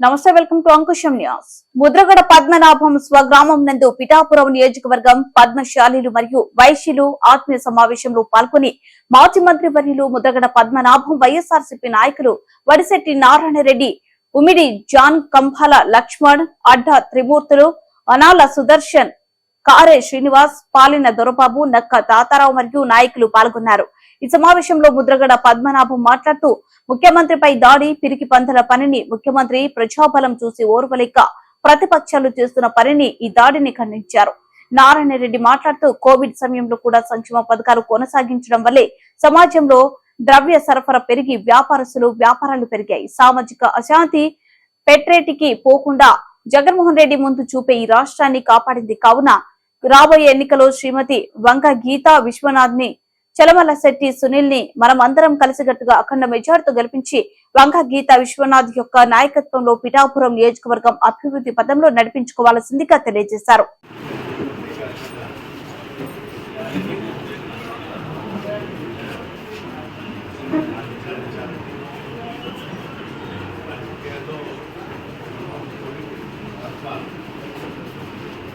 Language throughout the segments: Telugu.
నమస్తే welcome to Ankusham news. Mudragada Padmanabham స్వగ్రామం నందు పిఠాపురం నియోజకవర్గం పద్మశాలీలు మరియు వైశ్యులు ఆత్మీయ సమావేశంలో పాల్గొని మాజీ మంత్రి వర్యులు ముద్రగడ పద్మనాభం వైఎస్ఆర్సీపీ నాయకులు వడిశెట్టి నారాయణరెడ్డి ఉమిడి జాన్ కంభాల లక్ష్మణ్ అడ్డా త్రిమూర్తులు అనాల సుదర్శన్ కారే శ్రీనివాస్ పాలిన దొరబాబు నక్క తాతారావు మరియు నాయకులు పాల్గొన్నారు. ఈ సమావేశంలో ముద్రగడ పద్మనాభం మాట్లాడుతూ ముఖ్యమంత్రిపై దాడి పిరికి పంతల పనిని ముఖ్యమంత్రి ప్రజాబలం చూసి ఓర్వలేక ప్రతిపక్షాలు చేస్తున్న పనిని ఈ దాడిని ఖండించారు. నారాయణ రెడ్డి మాట్లాడుతూ కోవిడ్ సమయంలో కూడా సంక్షేమ పథకాలు కొనసాగించడం వల్లే సమాజంలో ద్రవ్య సరఫరా పెరిగి వ్యాపారస్తులు వ్యాపారాలు పెరిగాయి. సామాజిక అశాంతి పెట్రేటికి పోకుండా జగన్మోహన్ రెడ్డి ముందు చూపే ఈ రాష్ట్రాన్ని కాపాడింది కావున రాబోయే ఎన్నికలో శ్రీమతి వంక గీతా విశ్వనాథ్ని చలమల శెట్టి సునీల్ని మనం అందరం కలిసికట్టుగా అఖండ మెజార్టీతో గెలిపించి వంక గీతా విశ్వనాథ్ యొక్క నాయకత్వంలో పిఠాపురం నియోజకవర్గం అభివృద్ధి పదంలో నడిపించుకోవాల్సిందిగా తెలియజేశారు.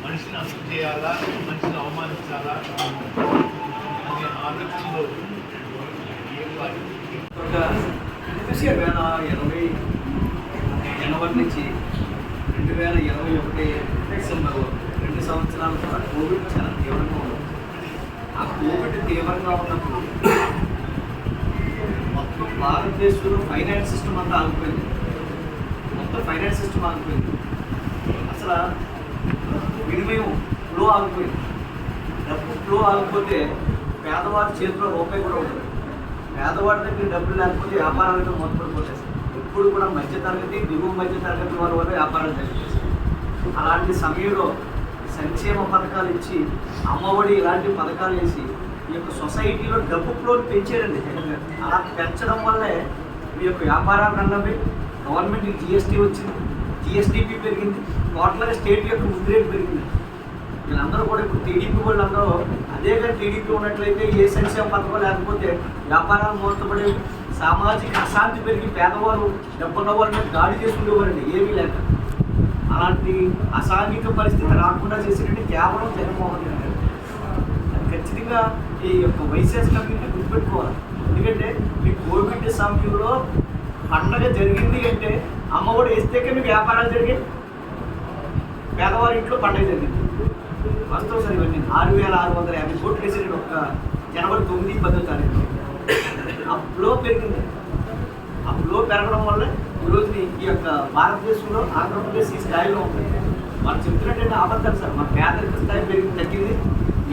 మనిషిని అసలు చేయాలా? మనిషిని అవమానించాలా? అనే ఆలోచనలో ఒక రెండు వేల ఇరవై జనవరి నుంచి రెండు వేల ఇరవై ఒకటి డిసెంబర్లో రెండు సంవత్సరాల తర్వాత కోవిడ్ చాలా తీవ్రంగా ఉంది. ఆ కోవిడ్ తీవ్రంగా ఉన్నప్పుడు మొత్తం భారతదేశంలో ఫైనాన్స్ సిస్టమ్ అంతా ఆగిపోయింది. మొత్తం ఫైనాన్స్ సిస్టమ్ ఆగిపోయింది. అసలు వినిమయం ఫ్లో ఆగిపోయింది. డబ్బు ఫ్లో ఆగిపోతే పేదవాడి చేతిలో రూపాయి కూడా ఉంటుంది పేదవాడి దగ్గర డబ్బులు లేకపోతే వ్యాపారాలతో మొదలుపడిపోతాయి ఇప్పుడు కూడా మధ్యతరగతి దిగువ మధ్య తరగతి వారి వల్ల వ్యాపారాలు జరిగేస్తాయి అలాంటి సమయంలో సంక్షేమ పథకాలు ఇచ్చి అమ్మఒడి ఇలాంటి పథకాలు వేసి ఈ యొక్క సొసైటీలో డబ్బు ఫ్లో పెంచేయండి. అలా పెంచడం వల్లే మీ యొక్క వ్యాపారాలు అన్నవి గవర్నమెంట్కి జిఎస్టీ వచ్చింది. జిఎస్డిపి పెరిగింది. టోటల్గా స్టేట్ యొక్క వృద్ధి పెరిగింది? వీళ్ళందరూ కూడా ఇప్పుడు టీడీపీ వాళ్ళందరూ అదే కానీ టీడీపీ ఉన్నట్లయితే ఏ సంక్షేమ పథకం లేకపోతే వ్యాపారాలు మూతపడే సామాజిక అశాంతి పెరిగి పేదవారు డబ్బున్న వాళ్ళ మీద దాడి చేసుకునేవారండి. ఏమీ లేక. అలాంటి అసాంఘిక పరిస్థితి రాకుండా చేసినట్టు కేవలం జగన్మోహన్ రెడ్డి గారు. అది ఖచ్చితంగా ఈ యొక్క వైసీఎస్ కమ్యూనిటీ గుర్తుపెట్టుకోవాలి. ఎందుకంటే మీ కోవిడ్ సమయంలో పండగ జరిగింది అంటే అమ్మఒడి వేస్తేకే మీకు వ్యాపారాలు జరిగాయి. పేదవారి ఇంట్లో పండగ జరిగింది. వాస్తవం సార్ ఇవన్నీ ఆరు వేల ఆరు వందల యాభై కోట్లు వేసారు ఒక్క జనవరి తొమ్మిది పదో తారీఖు. ఆ ఫ్లో పెరిగింది. ఆ ఫ్లో పెరగడం వల్ల ఈరోజు ఈ యొక్క భారతదేశంలో ఆంధ్రప్రదేశ్ ఈ స్థాయిలో ఉంది. మనం చెప్తున్నట్టు అబద్ధాలు సార్ మన పేదరిక స్థాయి పెరిగి తగ్గింది.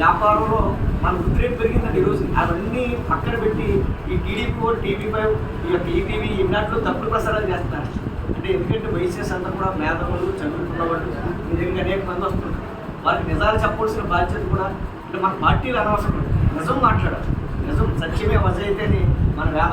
వ్యాపారంలో మన వృద్ధి పెరిగిందండి ఈరోజు అవన్నీ పక్కన పెట్టి ఈ టీడీపీ ఫోర్ టీవీ ఫైవ్ ఈ యొక్క ఈటీవీ ఇన్నాట్లో తప్పుడు ప్రసారాలు చేస్తున్నారు. అంటే ఎందుకంటే వైసీఎస్ అంతా కూడా మేధావులు చదువుకున్న వాళ్ళు నిజంగా అనేక మంది వస్తున్నారు. వారికి నిజాలు చెప్పవలసిన బాధ్యత కూడా అంటే మన పార్టీలు అనవసరం. నిజం మాట్లాడాలి. నిజం సత్యమే వజ అయితేనే మన వ్యాపారం